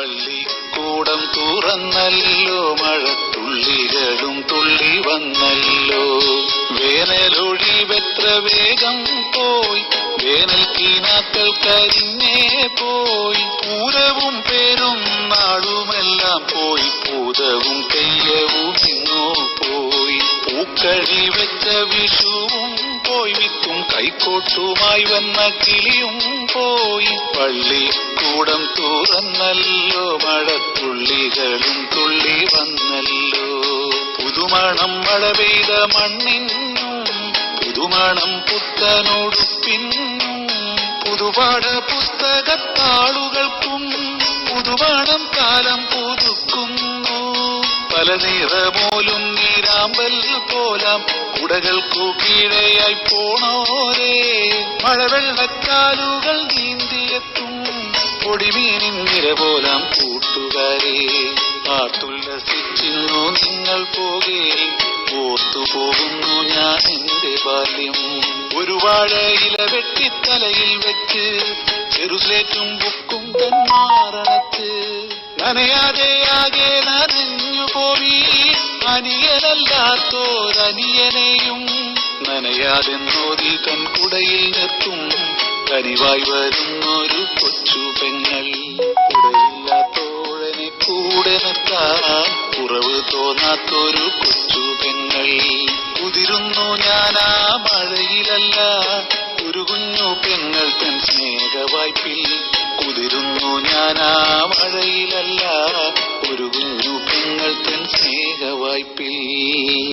പള്ളിക്കൂടം തുറന്നല്ലോ മഴത്തുള്ളികളും തുള്ളി വന്നല്ലോ. വേനലൊഴിവെത്ര വേഗം പോയി വേനൽ കീനാക്കൾ കരിഞ്ഞേ പോയി. പൂരവും പേരും നാളുമെല്ലാം പോയി പൂതവും തെയ്യവും ഇങ്ങോ പോയി. പൂക്കഴി വെച്ച വിഷുവും പോയി വിത്തും കൈക്കോട്ടുമായി വന്ന കിളിയും പോയി. പള്ളി കൂടം തുറന്നല്ലോ പുതുമണം മഴ പെയ്ത മണ്ണിനും പുതുമണം പുത്തനൊടുപ്പിനും പുതുപാട പുസ്തകത്താളുകൾക്കും പുതുമണം കാലം പുതുക്കുന്നു. പല നിറമോലും നീരാമ്പൽ പോലാം കുടകൾക്കു കീഴയായി പോണോരേ. മഴവെള്ളക്കാലുകൾ നീന്തിയെത്തും പൊടിമീനിൻ നിര പോലാം കൂട്ടുകാരെ. ബാല്യം ഒരു വാഴയില വെട്ടിത്തലയിൽ വെച്ച് ചെറുസ്ലേറ്റും ബുക്കും തന്മാറണത്ത് നനയാതെ ആകെ നനഞ്ഞു പോയി. അനിയനല്ലാത്തോരനിയനെയും നനയാതെ നോതി തൻ കുടയിൽ നിർത്തും. കനിവായി വരുന്നൊരു കൊച്ചു പെങ്ങൾ കുടയില്ലാത്തോഴനെ കൂടെ നിർത്താൻ കുറവ് തോന്നാത്തൊരു കൊച്ചു പെങ്ങൾ. കുതിരുന്നു ഞാനാ മഴയിലല്ല ഒരു കുഞ്ഞു പെങ്ങൾ തൻ സ്നേഹവായ്പിൽ കുതിരുന്നു ഞാൻ ആ മഴയിലല്ല. ഒരു കുഞ്ഞു പെങ്ങൾ തൻ സ്നേഹവായ്പിൽ